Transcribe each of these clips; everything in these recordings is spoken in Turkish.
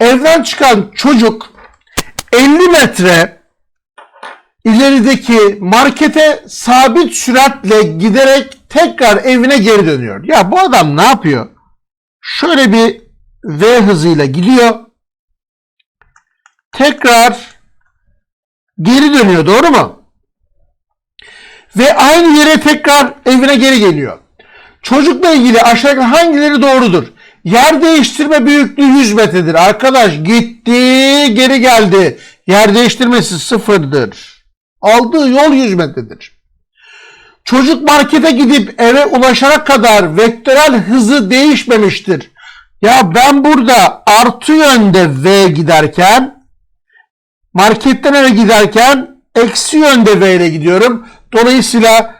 Evden çıkan çocuk 50 metre ilerideki markete sabit süratle giderek tekrar evine geri dönüyor. Ya bu adam ne yapıyor? Şöyle bir V hızıyla gidiyor. Tekrar geri dönüyor doğru mu? Ve aynı yere tekrar evine geri geliyor. Çocukla ilgili aşağıdaki hangileri doğrudur? Yer değiştirme büyüklüğü 100 metredir. Arkadaş gitti geri geldi. Yer değiştirmesi sıfırdır. Aldığı yol 100 metredir. Çocuk markete gidip eve ulaşana kadar vektörel hızı değişmemiştir. Ya ben burada artı yönde V giderken marketten eve giderken eksi yönde V ile gidiyorum. Dolayısıyla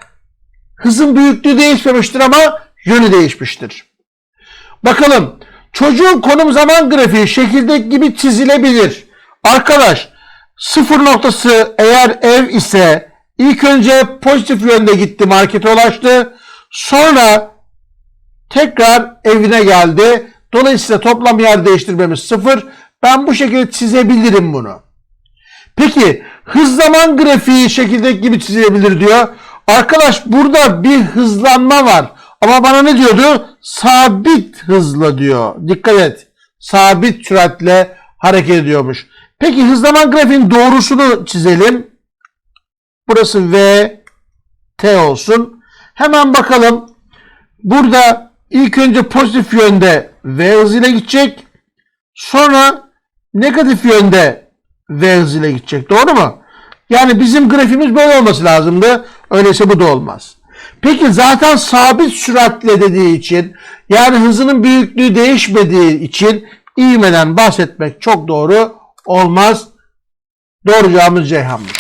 hızın büyüklüğü değişmemiştir ama yönü değişmiştir. Bakalım çocuğun konum zaman grafiği şekildeki gibi çizilebilir. Arkadaş sıfır noktası eğer ev ise ilk önce pozitif yönde gitti markete ulaştı. Sonra tekrar evine geldi. Dolayısıyla toplam yer değiştirmemiz sıfır. Ben bu şekilde çizebilirim bunu. Peki hız zaman grafiği şekildeki gibi çizilebilir diyor. Arkadaş burada bir hızlanma var. Ama bana ne diyordu? Sabit hızla diyor. Dikkat et. Sabit süratle hareket ediyormuş. Peki hızlama grafiğin doğrusunu çizelim. Burası V, T olsun. Hemen bakalım. Burada ilk önce pozitif yönde V hızıyla gidecek. Sonra negatif yönde V hızıyla gidecek. Doğru mu? Yani bizim grafiğimiz böyle olması lazımdı. Öyleyse bu da olmaz. Peki zaten sabit süratle dediği için yani hızının büyüklüğü değişmediği için ivmeden bahsetmek çok doğru olmaz. Doğru cevabımız Ceyhan'mış.